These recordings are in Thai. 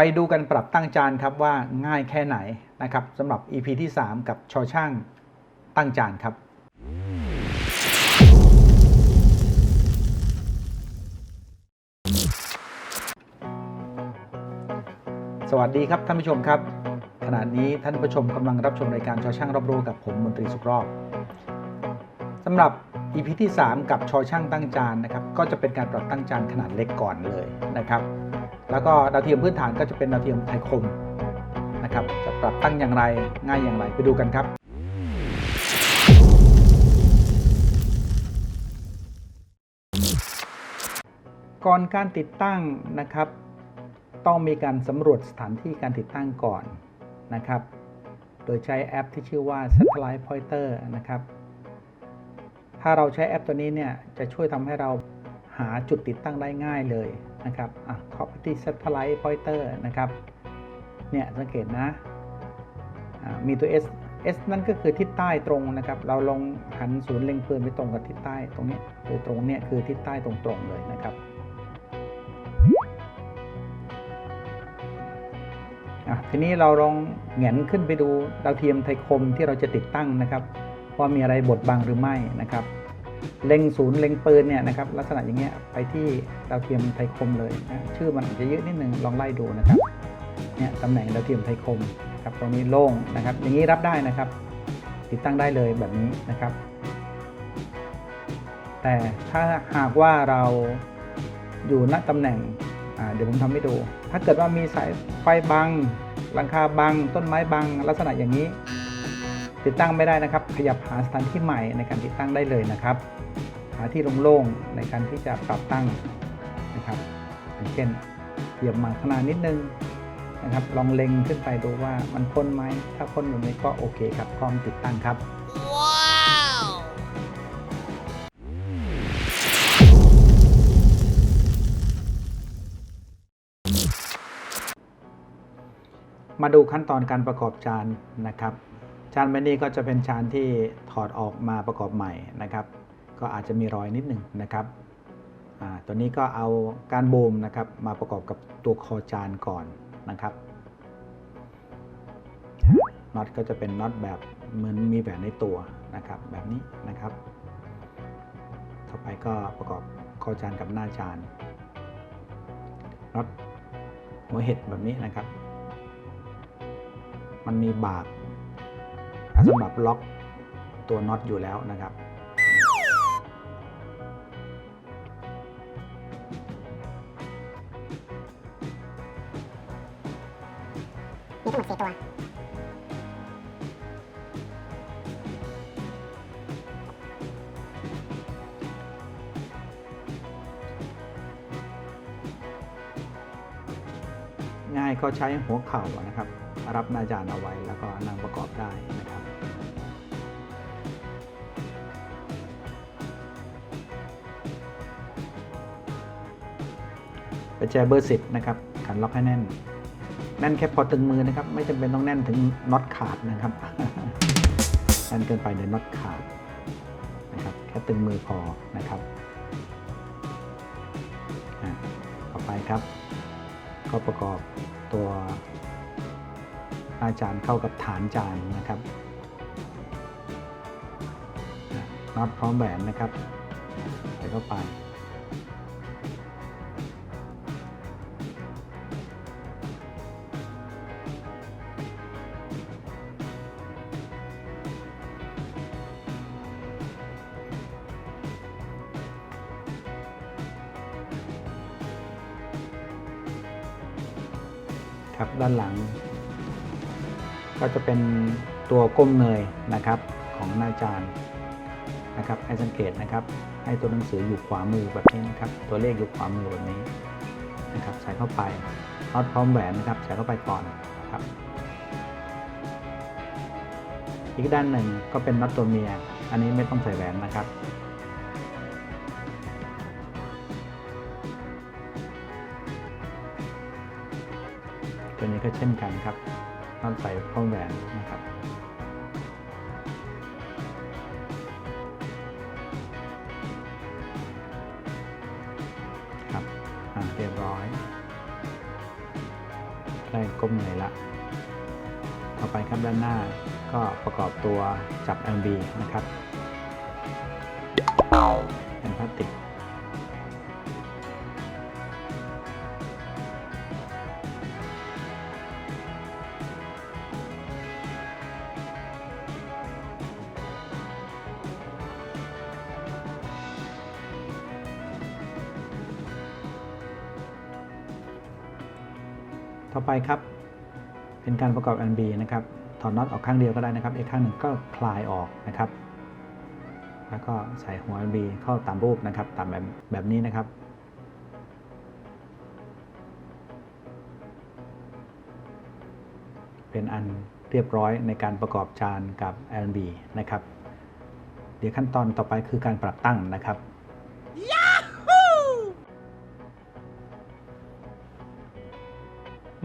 ไปดูกันปรับตั้งจานครับว่าง่ายแค่ไหนนะครับสำหรับ EP ที่ 3 กับชอช่างตั้งจานครับ สวัสดีครับท่านผู้ชมครับขณะนี้ท่านผู้ชมกำลังรับชมรายการชอช่างรอบรู้กับผมมนตรีสุขรอบสำหรับ EP ที่ 3 กับชอช่างตั้งจานนะครับก็จะเป็นการปรับตั้งจานขนาดเล็กก่อนเลยนะครับ แล้วก็ดาวเทียมพื้นฐานก็จะเป็นดาวเทียมไทยคมนะครับ จะปรับตั้งอย่างไรง่ายอย่างไรไปดูกันครับ ก่อนการติดตั้งนะครับ ต้องมีการสำรวจสถานที่การติดตั้งก่อนนะครับ โดยใช้แอปที่ชื่อว่า Satellite Pointer นะครับถ้าเราใช้แอปตัวนี้เนี่ยจะช่วยทำให้เราหาจุดติดตั้งได้ง่ายเลย นะครับอะเข้าไปที่ Satellite Pointer นะครับเนี่ยสังเกตนะมีตัว S S นั่นก็คือทิศใต้ตรงนะครับ เราลองหันศูนย์เล็งปืนไปตรงกับทิศใต้ตรงนี้ยโดยตรงเนี่ยคือทิศใต้ตรงๆเลยนะครับอะทีนี้เราลองแหงนขึ้นไปดูดาวเทียมไทยคมที่เราจะติดตั้งนะครับ ว่ามีอะไรบดบังหรือไม่นะครับ เล็งศูนย์เล็งปืนเนี่ยนะครับลักษณะอย่างเงี้ยไปที่ดาวเทียมไทยคมเลยนะชื่อมันอาจจะเยอะนิดนึงลองไล่ดูนะครับเนี่ยตำแหน่งดาวเทียมไทยคมครับตรงนี้โล่งนะครับ อย่างนี้รับได้นะครับ ติดตั้งได้เลยแบบนี้นะครับ แต่ถ้าหากว่าเราอยู่ณตำแหน่งเดี๋ยวผมทำให้ดู ถ้าเกิดว่ามีสายไฟบังหลังคาบังต้นไม้บังลักษณะอย่างนี้ ติดตั้งไม่ได้นะครับ ขยับหาสถานที่ใหม่ในการติดตั้งได้เลยนะครับ หาที่โล่งๆในการที่จะปรับตั้งนะครับอย่างเช่นเหยียบมาขนาดนิดนึงนะครับ ลองเล็งขึ้นไปดูว่ามันพ้นไหมถ้าพ้นแบบนี้ก็โอเคครับพร้อมติดตั้งครับมาดูขั้นตอนการประกอบจานนะครับ จานใบนี้ก็จะเป็นจานที่ถอดออกมาประกอบใหม่นะครับ ก็อาจจะมีรอยนิดหนึ่งนะครับตัวนี้ก็เอาการบูมนะครับมาประกอบกับตัวคอจานก่อนนะครับน็อตก็จะเป็นน็อตแบบเหมือนมีแหวนในตัวนะครับแบบนี้นะครับ ต่อไปก็ประกอบคอจานกับหน้าจานน็อตหัวเห็ดแบบนี้นะครับ มันมีบาก สำหรับล็อกตัวน็อตอยู่แล้วนะครับ มีทั้งหมดสี่ตัวง่ายก็ใช้หัวเข่านะครับ รับหน้าจานเอาไว้แล้วก็นั่งประกอบได้นะครับ ประแจเบอร์สิบนะครับขันล็อกให้แน่น แน่นแค่พอตึงมือนะครับ ไม่จำเป็นต้องแน่นถึงน็อตขาดนะครับแน่นเกินไปเดี๋ยวน็อตขาดนะครับ แค่ตึงมือพอนะครับต่อไปครับ ก็ประกอบตัวหน้าจานเข้ากับฐานจานนะครับน็อตพร้อมแหวนนะครับใส่เข้าไป ครับ ด้านหลัง ก็จะเป็นตัวก้มเงยนะครับของหน้าจานนะครับให้สังเกตนะครับ ให้ตัวหนังสืออยู่ขวามือแบบนี้นะครับ ตัวเลขอยู่ขวามือแบบนี้นะครับ ใส่เข้าไปน็อตพร้อมแหวนนะครับ ใส่เข้าไปก่อนนะครับ อีกด้านหนึ่งก็เป็นน็อตตัวเมีย อันนี้ไม่ต้องใส่แหวนนะครับ ตัวนี้ก็เช่นกันครับต้องใส่ข้อแหวนนะครับครับอ่าเรียบร้อยใกล้ก้มเหนื่อยละต่อไปครับด้านหน้าก็ประกอบตัวจับ LB นะครับเป็นพลาสติก ครับ เป็นการประกอบ NB นะครับ ถอดน็อตออกข้างเดียวก็ได้นะครับ อีกข้างหนึ่งก็คลายออกนะครับ แล้วก็ใส่หัว NB เข้าตามรูปนะครับ ตามแบบแบบนี้นะครับเป็นอันเรียบร้อยในการประกอบจานกับ LB นะครับ เดี๋ยวขั้นตอนต่อไปคือการปรับตั้งนะครับ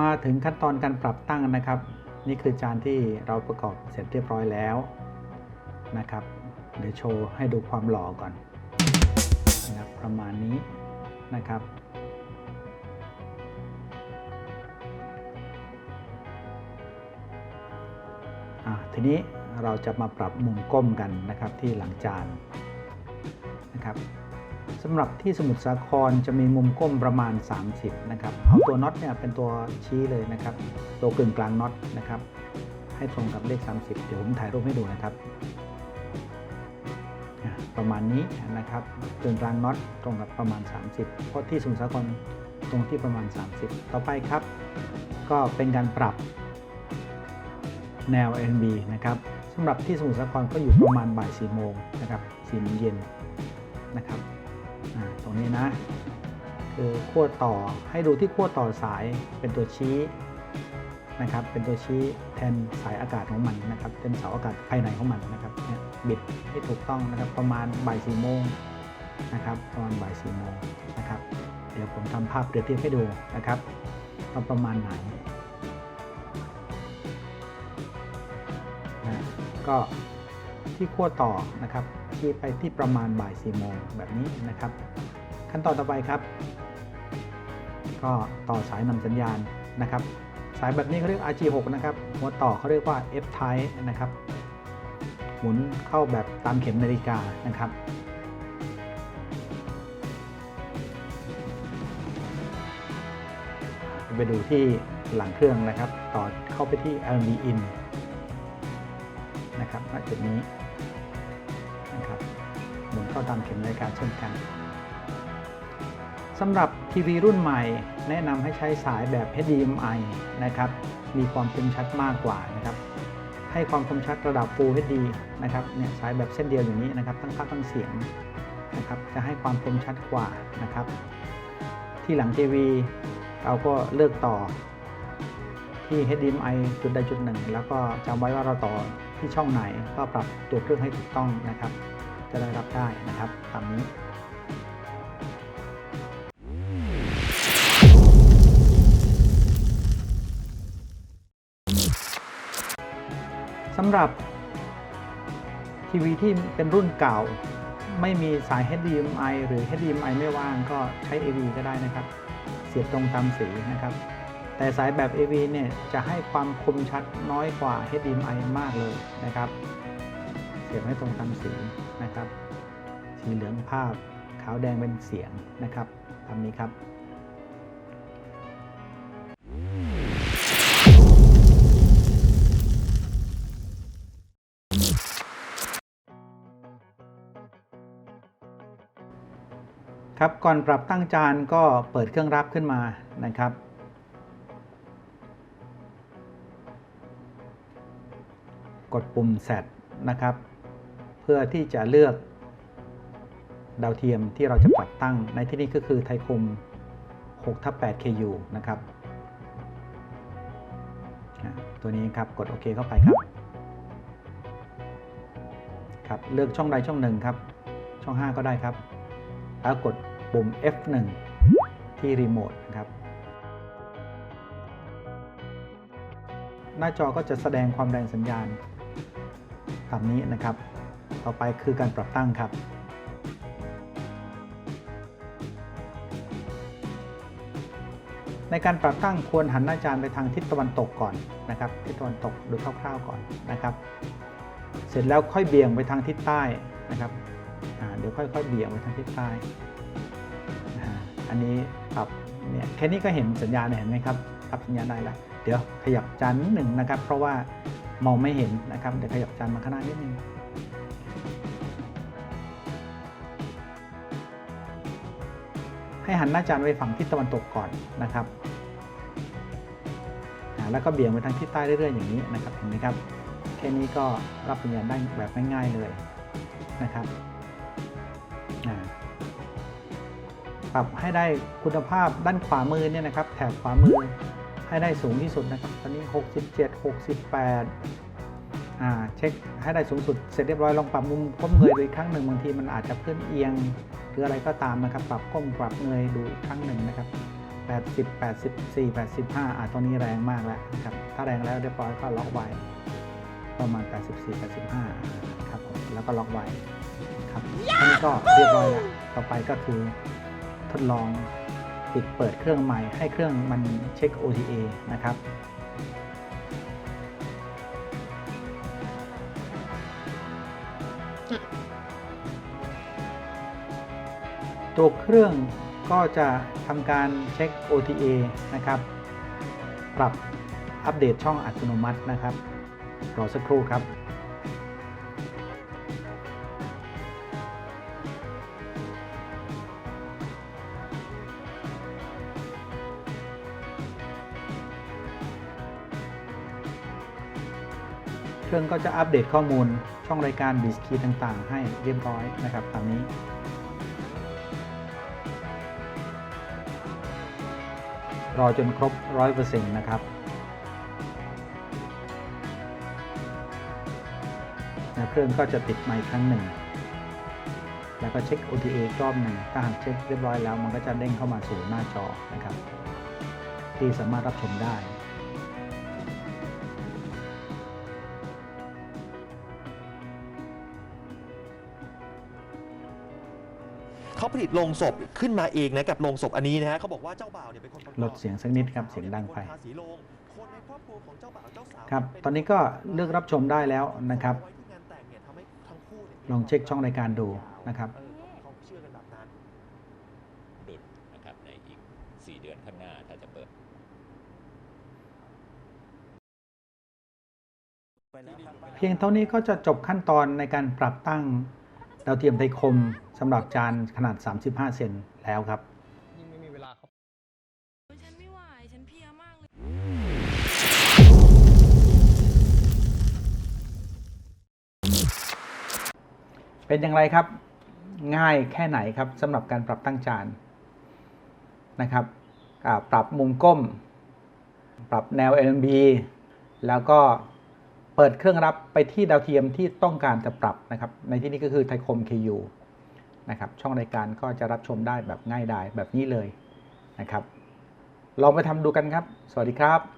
มาถึงขั้นตอนการปรับตั้งนะครับ นี่คือจานที่เราประกอบเสร็จเรียบร้อยแล้วนะครับ เดี๋ยวโชว์ให้ดูความหล่อก่อนนะครับประมาณนี้นะครับ ทีนี้เราจะมาปรับมุมก้มกันนะครับที่หลังจานนะครับ สำหรับที่สมุทรสาครจะมีมุมก้มประมาณ 30 นะครับ เอาตัวน็อตเนี่ยเป็นตัวชี้เลยนะครับ ตัวกึ่งกลางน็อตนะครับ ให้ตรงกับเลข 30 เดี๋ยวผมถ่ายรูปให้ดูนะครับ ประมาณนี้นะครับกึ่งกลางน็อตตรงกับประมาณ 30 เพราะที่สมุทรสาครตรงที่ประมาณ 30 ต่อไปครับ ก็เป็นการปรับแนว NB นะครับสำหรับที่สมุทรสาครก็อยู่ประมาณบ่าย4โมงนะครับ4โมงเย็นนะครับ นี้นะ คือขั้วต่อให้ดูที่ขั้วต่อสายเป็นตัวชี้นะครับ เป็นตัวชี้แทนสายอากาศของมันนะครับเป็นเสาอากาศภายในของมันนะครับเนี่ยบิดให้ถูกต้องนะครับประมาณบ่าย4โมงนะครับประมาณบ่าย4โมงนะครับเดี๋ยวผมทำภาพเปรียบเทียบให้ดูนะครับว่าประมาณไหนนะก็ที่ขั้วต่อนะครับที่ไปที่ประมาณบ่าย4โมงแบบนี้นะครับ ขั้นตอนต่อไปครับ ก็ต่อสายนำสัญญาณนะครับ สายแบบนี้เขาเรียก RG6 นะครับหัวต่อเขาเรียกว่า F type นะครับ หมุนเข้าแบบตามเข็มนาฬิกานะครับไปดูที่หลังเครื่องนะครับ ต่อเข้าไปที่ LV in นะครับณจุดนี้นะครับหมุนเข้าตามเข็มนาฬิกาเช่นกัน สำหรับทีวีรุ่นใหม่ แนะนำให้ใช้สายแบบ HDMI นะครับ มีความคมชัดมากกว่านะครับ ให้ความคมชัดระดับ Full HD นะครับ เนี่ยสายแบบเส้นเดียวอย่างนี้นะครับ ทั้งภาพทั้งเสียงนะครับ จะให้ความคมชัดกว่านะครับ ที่หลังทีวีเราก็เลือกต่อที่ HDMI จุดใดจุดหนึ่ง แล้วก็จำไว้ว่าเราต่อที่ช่องไหนก็ปรับตัวเครื่องให้ถูกต้องนะครับ จะได้รับได้นะครับตามนี้ สำหรับทีวีที่เป็นรุ่นเก่า ไม่มีสาย HDMI หรือ HDMI ไม่ว่างก็ใช้ AV ก็ได้นะครับ เสียบตรงตามสีนะครับ แต่สายแบบ AV เนี่ยจะให้ความคมชัดน้อยกว่า HDMI มากเลยนะครับ เสียบให้ตรงตามสีนะครับ สีเหลืองภาพขาวแดงเป็นเสียงนะครับตามนี้ครับ ครับก่อนปรับตั้งจานก็เปิดเครื่องรับขึ้นมานะครับ กดปุ่ม Set นะครับ เพื่อที่จะเลือก ดาวเทียมที่เราจะปรับตั้งในที่นี้ก็คือไทยคม6ทับ8 KU นะครับ ตัวนี้ครับกดโอเคเข้าไปครับครับ เลือกช่องใดช่องหนึ่งครับ ช่อง 5 ก็ได้ครับ แล้วกด ปุ่ม F1 ที่รีโมทนะครับ หน้าจอก็จะแสดงความแรงสัญญาณตามนี้นะครับ ต่อไปคือการปรับตั้งครับในการปรับตั้งควรหันหน้าจานไปทางทิศตะวันตกก่อนนะครับ ทิศตะวันตกโดยคร่าวๆก่อนนะครับ เสร็จแล้วค่อยเบี่ยงไปทางทิศใต้นะครับเดี๋ยวค่อยๆเบี่ยงไปทางทิศใต้ อันนี้ปรับเนี่ยแค่นี้ก็เห็นสัญญาณเห็นไหมครับปรับสัญญาณได้แล้วเดี๋ยวขยับจานนิดหนึ่งนะครับ เพราะว่ามองไม่เห็นนะครับเดี๋ยวขยับจานมาข้างหน้านิดนึงให้หันหน้าจานไปฝั่งทิศตะวันตกก่อนนะครับแล้วก็เบี่ยงไปทางทิศใต้เรื่อยๆอย่างนี้นะครับเห็นไหมครับแค่นี้ก็รับสัญญาณได้แบบง่ายๆเลยนะครับ ปรับให้ได้คุณภาพด้านขวามือเนี่ยนะครับ แถบขวามือให้ได้สูงที่สุดนะครับ ตอนนี้ 67 68อ่าเช็คให้ได้สูงสุดเสร็จเรียบร้อยลองปรับมุมก้มเงยดูอีกครั้งหนึ่งบางทีมันอาจจะเพื่อนเอียงหรืออะไรก็ตามนะครับ ปรับก้มปรับเงยดูอีกครั้งหนึ่งนะครับ80 84 85อ่าตอนนี้แรงมากแล้วนะครับ ถ้าแรงแล้วเรียบร้อยก็ล็อกไว้ประมาณ 84 85 ครับผม แล้วก็ล็อกไว้ครับอันนี้ก็เรียบร้อยแล้ว ต่อไปก็คือ ทดลองปิดเปิดเครื่องใหม่ให้เครื่องมันเช็ค OTA นะครับ ตัวเครื่องก็จะทำการเช็ค OTA นะครับ ปรับอัปเดตช่องอัตโนมัตินะครับ รอสักครู่ครับ รื่องก็จะอัปเดตข้อมูลช่องรายการดิสคีต่างๆ ให้เรียบร้อยนะครับตามนี้รอจนครบ 100%นะครับแล้วเครื่องก็จะติดใหม่ครั้งหนึ่ง แล้วก็เช็ค OTA อีกรอบหนึ่ง ถ้าหากเช็คเรียบร้อยแล้ว มันก็จะเด้งเข้ามาสู่หน้าจอนะครับ ที่สามารถรับชมได้ เขาผลิตโลงศพขึ้นมาเองนะกับโลงศพอันนี้นะฮะเขาบอกว่าเจ้าบ่าวเนี่ยเป็นคนประกอบลดเสียงสักนิดครับเสียงดังไปคนทาสีโลงคนในครอบครัวของเจ้าบ่าวเจ้าสาวครับเป็ตอนนี้ก็เลือกรับชมได้แล้วนะครับไว้ที่งานแต่งเนี่ยทำให้ทั้งคู่นี่ยลองเช็คช่องรายการดูนะครับเออเขาเชื่อกันแบบนั้นดุลนะครับในอีก 4 เดือนข้างหน้าถ้าจะเปิดเพียงเท่านี้ก็จะจบขั้นตอนในการปรับตั้ง ดาวเทียมไทยคมสำหรับจานขนาด 35 เซนแล้วครับยิ่งไม่มีเวลาเข้าฉันไม่ไหวฉันเพลียมากเลยเป็นอย่างไรครับ ง่ายแค่ไหนครับสำหรับการปรับตั้งจานนะครับอ่าปรับมุมก้ม ปรับแนว LNB แล้วก็ เปิดเครื่องรับไปที่ดาวเทียมที่ต้องการจะปรับนะครับ ในที่นี้ก็คือไทยคม KU นะครับช่องรายการก็จะรับชมได้แบบง่ายดายแบบนี้เลยนะครับ ลองไปทำดูกันครับ สวัสดีครับ